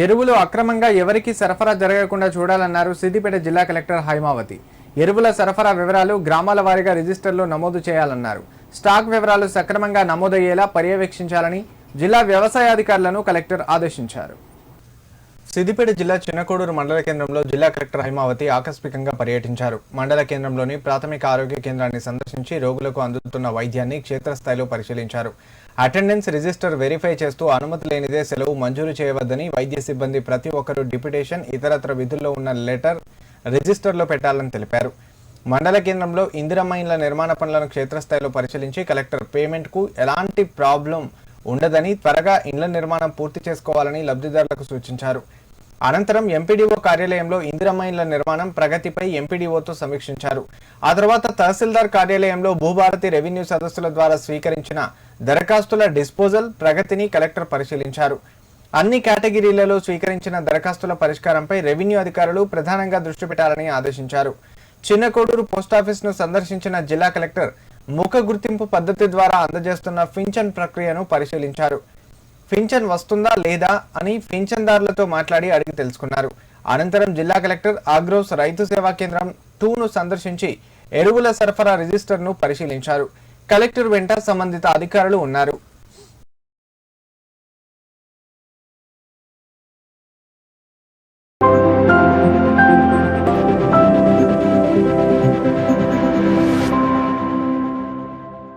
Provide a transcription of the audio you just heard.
ఎరువులు అక్రమంగా ఎవరికీ సరఫరా జరగకుండా చూడాలన్నారు సిద్దిపేట జిల్లా కలెక్టర్ హైమావతి. ఎరువుల సరఫరా వివరాలు గ్రామాల వారీగా రిజిస్టర్లో నమోదు చేయాలన్నారు. స్టాక్ వివరాలు సక్రమంగా నమోదయ్యేలా పర్యవేక్షించాలని జిల్లా వ్యవసాయ అధికారులను కలెక్టర్ ఆదేశించారు. సిద్దిపేట జిల్లా చిన్నకోడూరు మండల కేంద్రంలో జిల్లా కలెక్టర్ హైమావతి ఆకస్మికంగా పర్యటించారు. మండల కేంద్రంలోని ప్రాథమిక ఆరోగ్య కేంద్రాన్ని సందర్శించి రోగులకు అందుతున్న వైద్యాన్ని క్షేత్రస్థాయిలో పరిశీలించారు. అటెండెన్స్ రిజిస్టర్ వెరిఫై చేస్తూ అనుమతి లేనిదే సెలవు మంజూరు చేయవద్దని వైద్య సిబ్బంది ప్రతి ఒక్కరూ డిప్యుటేషన్ ఇతరత్ర విధుల్లో ఉన్న లెటర్ రిజిస్టర్లో పెట్టాలని తెలిపారు. మండల కేంద్రంలో ఇందిరమ్మ ఇండ్ల నిర్మాణ పనులను క్షేత్రస్థాయిలో పరిశీలించి కలెక్టర్ పేమెంట్కు ఎలాంటి ప్రాబ్లం ఉండదని త్వరగా ఇండ్ల నిర్మాణం పూర్తి చేసుకోవాలని లబ్ధిదారులకు సూచించారు. అనంతరం ఎంపీడీఓ కార్యాలయంలో ఇందిరమైన్ల నిర్మాణం ప్రగతిపై ఎంపీడీఓతో సమీక్షించారు. ఆ తర్వాత తహసీల్దార్ కార్యాలయంలో భూభారతి రెవెన్యూ సదస్సుల ద్వారా స్వీకరించిన దరఖాస్తుల డిస్పోజల్ ప్రగతిని కలెక్టర్ పరిశీలించారు. అన్ని కేటగిరీలలో స్వీకరించిన దరఖాస్తుల పరిష్కారంపై రెవెన్యూ అధికారులు ప్రధానంగా దృష్టి పెట్టాలని ఆదేశించారు. చిన్న కోడూరు పోస్టాఫీస్ను సందర్శించిన జిల్లా కలెక్టర్ ముఖ గుర్తింపు పద్ధతి ద్వారా అందజేస్తున్న ఫించన్ ప్రక్రియను పరిశీలించారు. పింఛన్ వస్తుందా లేదా అని పింఛన్దారులతో మాట్లాడి అడిగి తెలుసుకున్నారు. అనంతరం జిల్లా కలెక్టర్ ఆగ్రోస్ రైతు సేవా కేంద్రం టూను సందర్శించి ఎరువుల సరఫరా రిజిస్టర్ను పరిశీలించారు. కలెక్టర్ వెంట సంబంధిత అధికారులు ఉన్నారు.